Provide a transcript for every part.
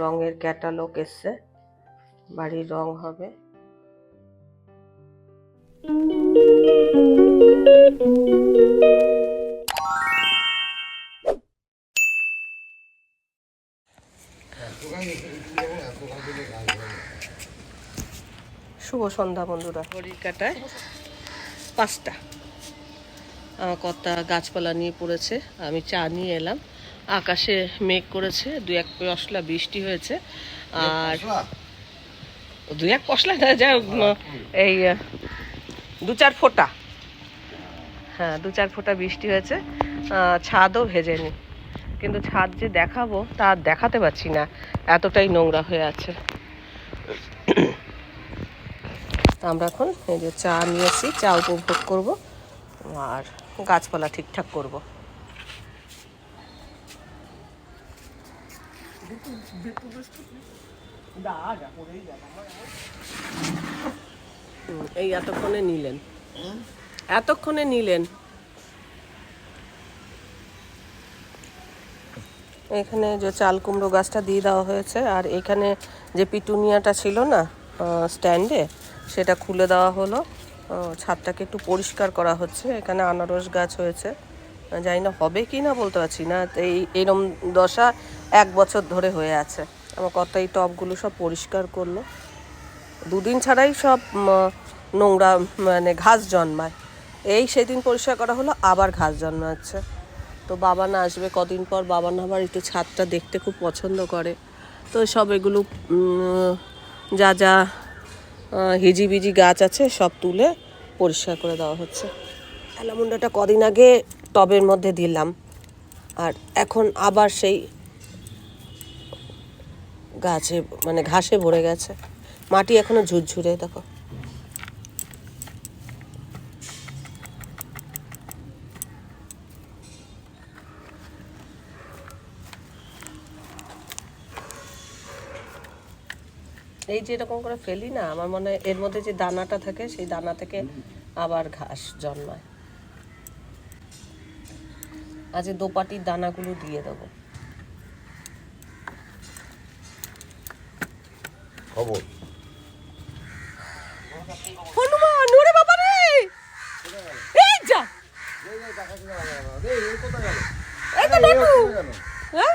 রঙের ক্যাটালগ এসছে। বাড়ির রং হবে। শুভ সন্ধ্যা বন্ধুরা। ঘড়ির কাটায় পাঁচটা। আমার কর্তা গাছপালা নিয়ে পড়েছে। আমি চা নিয়ে এলাম। আকাশে মেঘ করেছে দু এক পশলা বৃষ্টি হয়েছে আর দু এক পশলা না এই দু চার ফোঁটা। হ্যাঁ দু চার ফোঁটা বৃষ্টি হয়েছে ছাদও ভেজেনি। কিন্তু ছাদ যে দেখাবো তা দেখাতে পারছি না এতটাই নোংরা হয়ে আছে। আমরা এখন এই যে চা নিয়েছি চা উপভোগ করব আর গাছপালা ঠিকঠাক করব। এই এতক্ষণে নিলেন। এতক্ষণে নিলেন। এখানে যে চাল কুমড়ো গাছটা দিয়ে দেওয়া হয়েছে, আর এখানে যে পিটুনিয়াটা ছিল না স্ট্যান্ডে, সেটা খুলে দেওয়া হলো। ছাদটাকে একটু পরিষ্কার করা হচ্ছে। এখানে আনারস গাছ হয়েছে। জানি না হবে কি না, বলতে পারছি না। এই, এরম দশা এক বছর ধরে হয়ে আছে। আমার কত এই টবগুলো সব পরিষ্কার করল। দুদিন ছাড়াই সব নোংরা মানে ঘাস জন্মায়। এই সেদিন পরিষ্কার করা হলো, আবার ঘাস জন্মাচ্ছে। তো বাবা না আসবে কদিন পর, বাবা না আবার একটু ছাদটা দেখতে খুব পছন্দ করে। তো সব এগুলো যা যা হিজিবিজি গাছ আছে, সব তুলে পরিষ্কার করে দেওয়া হচ্ছে। অ্যালামুন্ডাটা কদিন আগে টবের মধ্যে দিলাম। আর এখন আবার সেই গাছে মানে ঘাসে ভরে গেছে। মাটি এখনও ঝুরঝুরে, দেখো। এই যে এরকম করে ফেলি না, আমার মনে হয় এর মধ্যে যে দানাটা থাকে, সেই দানা থেকে আবার ঘাস জন্মায়। আজ এই দোপাটির দানাগুলো দিয়ে দেবো। খবর? হনুমান ওরে বাবা রে! এই যা! এই তো নাটু! হ্যাঁ?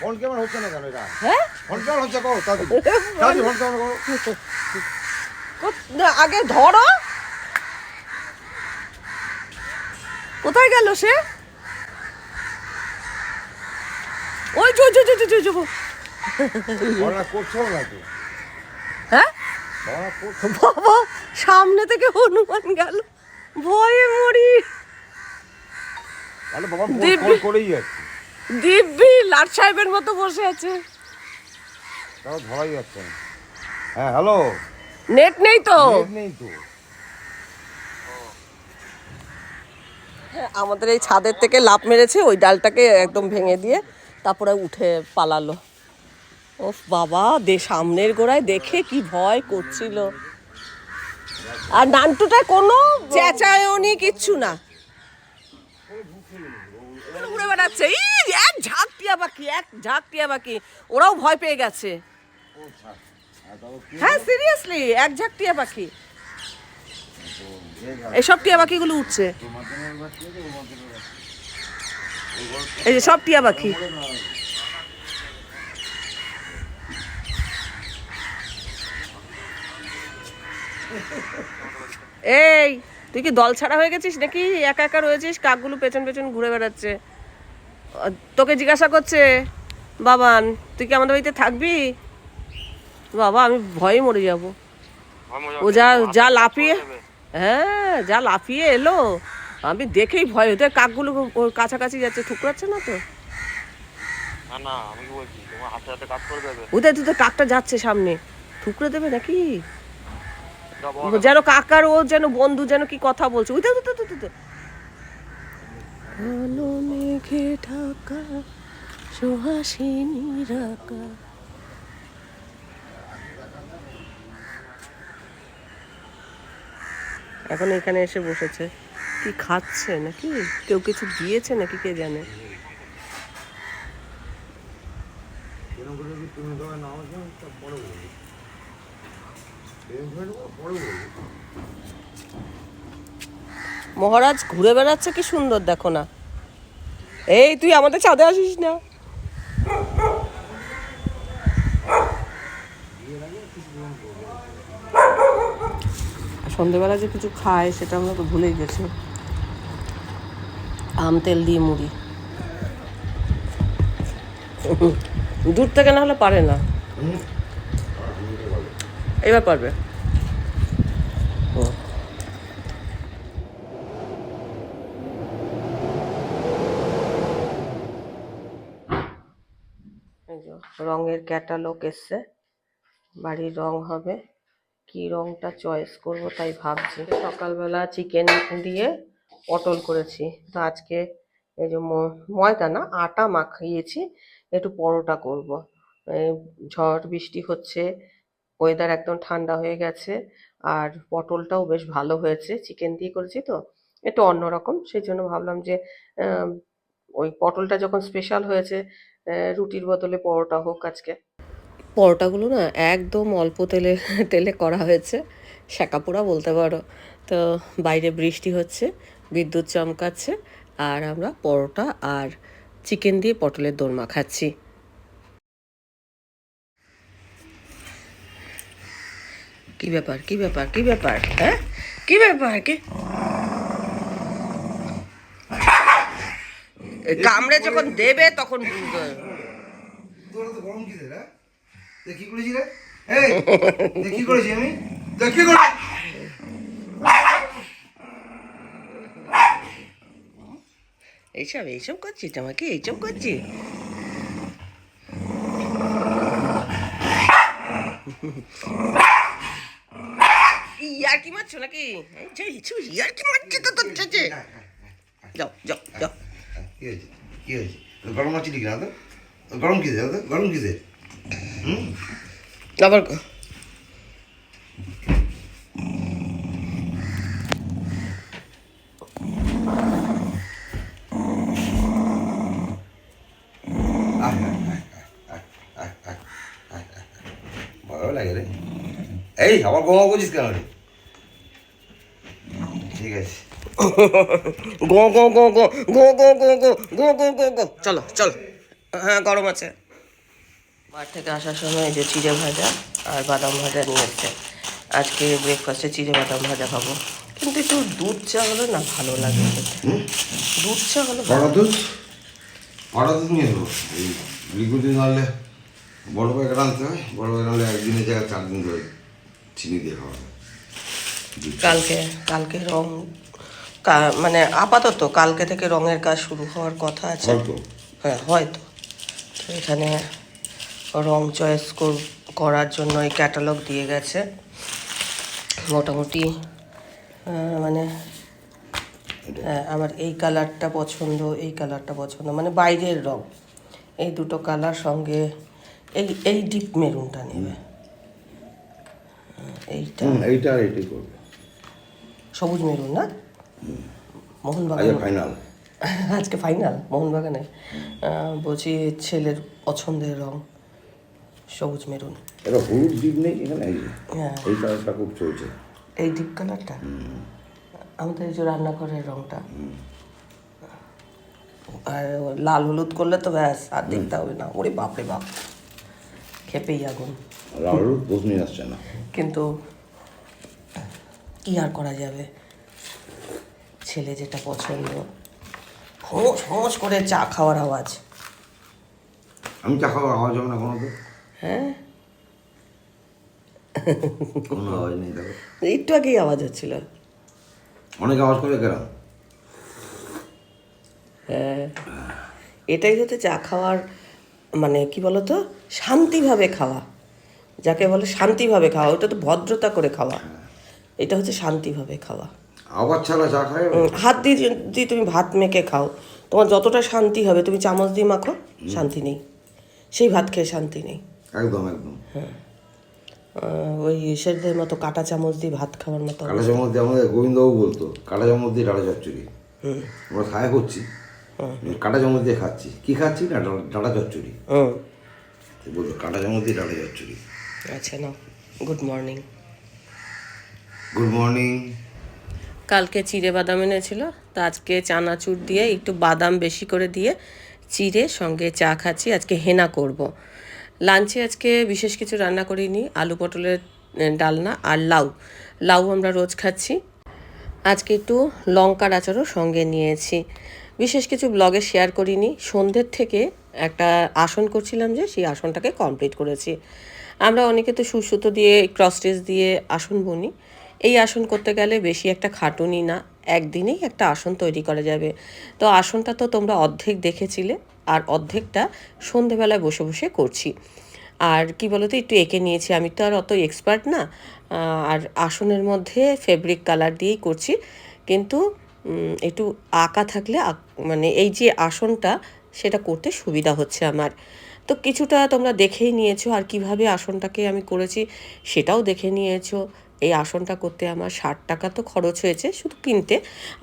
ফোন কেমন হচ্ছে না কেন এটা? হ্যাঁ? ফোন কেমন হচ্ছে কো ফোন কেমন কো- আগে ধরো। কোথায় গেল সে? ওই হ্যাঁ? বাবা সামনে থেকে হনুমান গেল। ভয়ে মরি। দিব্যি। দিব্যি লাট সাহেবের মতো বসে আছে। তাও ধরাই যাচ্ছে হ্যাঁ হ্যালো। নেট নেই তো। নেই তো। হ্যাঁ, আমাদের এই ছাদের থেকে লাভ মেরেছে ওই ডালটাকে একদম ভেঙে দিয়ে তারপরে উঠে পালালো। ও বাবা, দে সামনের গোড়ায় দেখে কি ভয় করছিল। আর নান্টুটা কোনো চেঁচায়নি কিচ্ছু না। উড়ে বেড়াচ্ছে। এক ঝাঁক টিয়া পাখি, এক ঝাঁক টিয়া পাখি। ওরাও ভয় পেয়ে গেছে। হ্যাঁ সিরিয়াসলি এক ঝাঁক টিয়া পাখি। এসব টিয়া পাখিগুলো উঠছে এই যে সব টিয়া পাখি। এই তুই কি দল ছাড়া হয়ে গেছিস নাকি? একা একা রয়েছিস? কাকগুলো পেছন পেছন ঘুরে বেড়াচ্ছে। তোকে জিজ্ঞাসা করছে বাবান তুই কি আমাদের বাড়িতে থাকবি? বাবা আমি ভয়ে মরে যাব। ও যা যা লাফিয়ে হ্যাঁ যা লাফিয়ে এলো। আমি দেখেই ভয় হতে কাকগুলো ওর কাছাকাছি যাচ্ছে ঠুকরাচ্ছে না তো? না না আমি কি বলছি? তোমার হাতে হাতে কাজ করে দেবে? ওদের তো কাকটা যাচ্ছে সামনে। ঠুকরে দেবে নাকি। যেন কাকার ও যেন বন্ধু যেন কি কথা বলছে। ওই তো তো তো তো কালো মেঘে ঢাকা সুহাসিনী রাকা এখন এখানে এসে বসেছে। কি খাচ্ছে নাকি? কেউ কিছু দিয়েছে নাকি কে জানে? মহারাজ, ঘুরে বেড়াচ্ছে কি সুন্দর, দেখো না। এই, তুই আমাদের ছাদে আসিস না। সন্ধেবেলা যে কিছু খায়, সেটা আমরা তো ভুলেই গেছি। আম তেল দিয়ে মুড়ি। দূর থেকে না হলে পারে না। এবার পারবে। রঙের ক্যাটালগ এসছে। বাড়ির রং হবে। কি রংটা চয়েস করব তাই ভাবছি। সকালবেলা চিকেন দিয়ে পটল করেছি। তো আজকে এই যে ময়দা না, আটা মাখিয়েছি, একটু পরোটা করব। ঝড় বৃষ্টি হচ্ছে ওয়েদার একদম ঠান্ডা হয়ে গেছে, আর পটলটাও বেশ ভালো হয়েছে চিকেন দিয়ে করেছি তো, একটু অন্যরকম সেই জন্য ভাবলাম যে ওই পটলটা যখন স্পেশাল হয়েছে রুটির বদলে পরোটা হোক আজকে। পরোটাগুলো না একদম অল্প তেলে তেলে করা হয়েছে শাঁকাপোড়া বলতে পারো। তো বাইরে বৃষ্টি হচ্ছে বিদ্যুৎ চমকাচ্ছে, আর আমরা পরোটা আর চিকেন দিয়ে পটলের দোরমা খাচ্ছি। কি ব্যাপার কি ব্যাপার কি ব্যাপার হ্যাঁ? কি ব্যাপার, কি? কামড়ে যখন দেবে তখন কিসের হ্যাঁ? কি করেছি রে। কি করেছি আমি। কি করে এইসব এইসব করছিস আমাকে এইসব করছিস ইয়ার কি মারছো নাকি? ইয়ার কি মারছি তো তোর চেঁচে যাও যাও যাও। কি হয়েছে? কি হয়েছে? গরম আছে নাকি না তো গরম কিসের তো গরম কিসের হুম? আবার এই আবার গোমা করছিস কেন রে ঠিক আছে গো গো গো গো গো গো গো গো গো গো গো গো চলো চলো হ্যাঁ গরম আছে মাঠ থেকে আসার সময় এই যে চিড়ে ভাজা আর বাদাম ভাজা নিয়ে এসছে আজকে ব্রেকফাস্টে চিড়ে বাদাম ভাজা খাব কিন্তু একটু দুধ চা হলে না ভালো লাগে দুধ চা হলে কটা দুধ কটা দুধ নিয়ে দেবো এই লিকুইড আনলে বড় প্যাকেট আনতে হয় বড় প্যাকেট আনলে একদিনের জায়গায় চার দিন ধরে চিনি দিয়ে খাওয়া দুধ চা। কালকে কালকে রং মানে আপাতত কালকে থেকে রঙের কাজ শুরু হওয়ার কথা আছে। হ্যাঁ হয়তো। তো এখানে রং চয়েস করার জন্য এই ক্যাটালগ দিয়ে গেছে। মোটামুটি মানে হ্যাঁ, আমার এই কালারটা পছন্দ এই কালারটা পছন্দ মানে বাইরের রং। এই দুটো কালার সঙ্গে এই এই ডিপ মেরুনটা নেবে। এইটা। এইটা আর এইটাই করবে। সবুজ মেরুন না? মোহনবাগান ফাইনাল আজকে ফাইনাল মোহনবাগানে। বলছি ছেলের পছন্দের রং সবুজ মেরুন। এটা হলুদ দ্বীপ নেই এখানে? এই হ্যাঁ। এই কালারটা খুব চলছে। এই ডিপ কালারটা আমাদের এই যে রান্নাঘরের রংটা। আর লাল হলুদ করলে তো ব্যাস আর দেখতে হবে না। ওরে বাপরে বাপ। খেপেই আগুন লাল হলুদ বসনি আসছে না। কিন্তু কি আর করা যাবে? ছেলে যেটা পছন্দ। ফোঁস ফোঁস করে চা খাওয়ার আওয়াজ। আমি চা খাওয়া আওয়াজ হবে না কোনো হ্যাঁ? কোনো আওয়াজ নেই দেখো একটু আগেই আওয়াজ হচ্ছিল। অনেক আওয়াজ করে কেন হ্যাঁ। এটাই হচ্ছে চা খাওয়ার মানে কি বলতো? শান্তিভাবে খাওয়া। যাকে বলে শান্তিভাবে খাওয়া ওটা তো ভদ্রতা করে খাওয়া। এটা হচ্ছে শান্তিভাবে খাওয়া। আওয়াজ ছাড়া চা খায় হাত দিয়ে যদি তুমি ভাত মেখে খাও তোমার যতটা শান্তি হবে তুমি চামচ দিয়ে মাখো শান্তি নেই। সেই ভাত খেয়ে শান্তি নেই। একদম একদম। আহ, ওই সেদের মতো কাটা চামচ দিয়ে ভাত খাওয়ার মতো কাটা চামচ দিয়ে আমাদের গোবিন্দবাবু বলতো কাটা চামচ দিয়ে ডাটা চচ্চড়ি। আমরা খায় করছি। কাটা চামচ দিয়ে খাচ্ছি। কি খাচ্ছি না? ডাটা চচ্চড়ি। বলতো কাঁটা চামচ দিয়ে ডাটা চচ্চড়ি। আচ্ছা না গুড মর্নিং গুড মর্নিং কালকে চিড়ে বাদাম এনেছিল তো আজকে চানাচুর দিয়ে একটু বাদাম বেশি করে দিয়ে চিড়ে সঙ্গে চা খাচ্ছি আজকে হেনা করব। লাঞ্চে আজকে বিশেষ কিছু রান্না করিনি আলু পটলের ডালনা আর লাউ। লাউ আমরা রোজ খাচ্ছি। আজকে একটু লঙ্কার আচারও সঙ্গে নিয়েছি। বিশেষ কিছু ব্লগে শেয়ার করিনি। সন্ধ্যের থেকে একটা আসন করছিলাম যে, সেই আসনটাকে কমপ্লিট করেছি। আমরা অনেকে তো সুসুতো দিয়ে ক্রসটেজ দিয়ে আসন বুনি। এই আসন করতে গেলে বেশি একটা খাটুনি না, একদিনেই একটা আসন তৈরি করা যাবে। তো আসনটা তো তোমরা অর্ধেক দেখেছিলে, আর অর্ধেকটা সন্ধেবেলায় বসে বসে করছি। আর কি বলতো, একটু এঁকে নিয়েছি। আমি তো আর অত এক্সপার্ট না। আর আসনের মধ্যে ফেব্রিক কালার দিয়েই করছি। কিন্তু একটু আঁকা থাকলে মানে এই যে আসনটা, সেটা করতে সুবিধা হচ্ছে আমার। তো কিছুটা তোমরা দেখেই নিয়েছো আর কীভাবে আসনটাকে আমি করেছি সেটাও দেখে নিয়েছো। এই আসনটা করতে আমার ষাট টাকা তো খরচ হয়েছে শুধু কিনতে,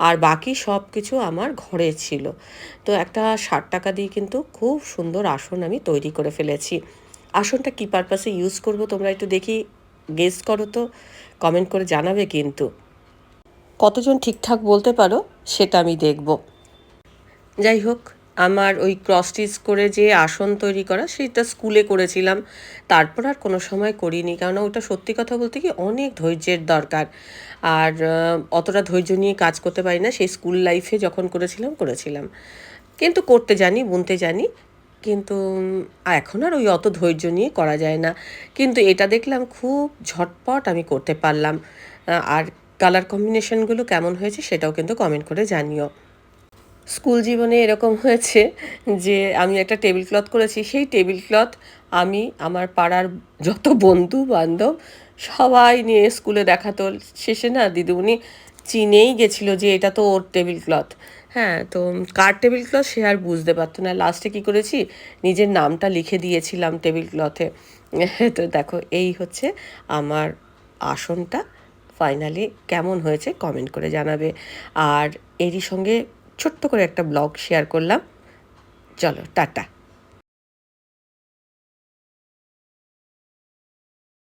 আর বাকি সব কিছু আমার ঘরে ছিল। তো একটা ষাট টাকা দিয়ে কিন্তু খুব সুন্দর আসন আমি তৈরি করে ফেলেছি। আসনটা কী পারপাসে ইউজ করব তোমরা একটু দেখি গেস করো তো কমেন্ট করে জানাবে কিন্তু। কতজন ঠিকঠাক বলতে পারো, সেটা আমি দেখব। যাই হোক, আমার ওই ক্রস স্টিচ করে যে আসন তৈরি করা, সেটা স্কুলে করেছিলাম। তারপর আর কোনো সময় করিনি কারণ ওটা সত্যি কথা বলতে কি অনেক ধৈর্যের দরকার। আর অতটা ধৈর্য নিয়ে কাজ করতে পারি না, সেই স্কুল লাইফে যখন করেছিলাম করেছিলাম। কিন্তু করতে জানি, বুনতে জানি, কিন্তু এখন আর ওই অত ধৈর্য নিয়ে করা যায় না। কিন্তু এটা দেখলাম খুব ঝটপট আমি করতে পারলাম। আর কালার কম্বিনেশনগুলো কেমন হয়েছে সেটাও কিন্তু কমেন্ট করে জানিও। স্কুল জীবনে এরকম হয়েছে যে আমি একটা টেবিল ক্লথ করেছি, সেই টেবিল ক্লথ আমি, আমার পাড়ার যত বন্ধু বান্ধব সবাই নিয়ে স্কুলে দেখাতো। শেষে না দিদিমণি চিনেই গেছিল যে এটা তো ওর টেবিল ক্লথ হ্যাঁ তো কার টেবিল ক্লথ সে আর বুঝতে পারতো না। লাস্টে কী করেছি? নিজের নামটা লিখে দিয়েছিলাম টেবিল ক্লথে তো দেখো, এই হচ্ছে আমার আসনটা। ফাইনালি কেমন হয়েছে কমেন্ট করে জানাবে। আর এরই সঙ্গে ছোট্ট করে একটা ব্লগ শেয়ার করলাম। চলো, টাটা।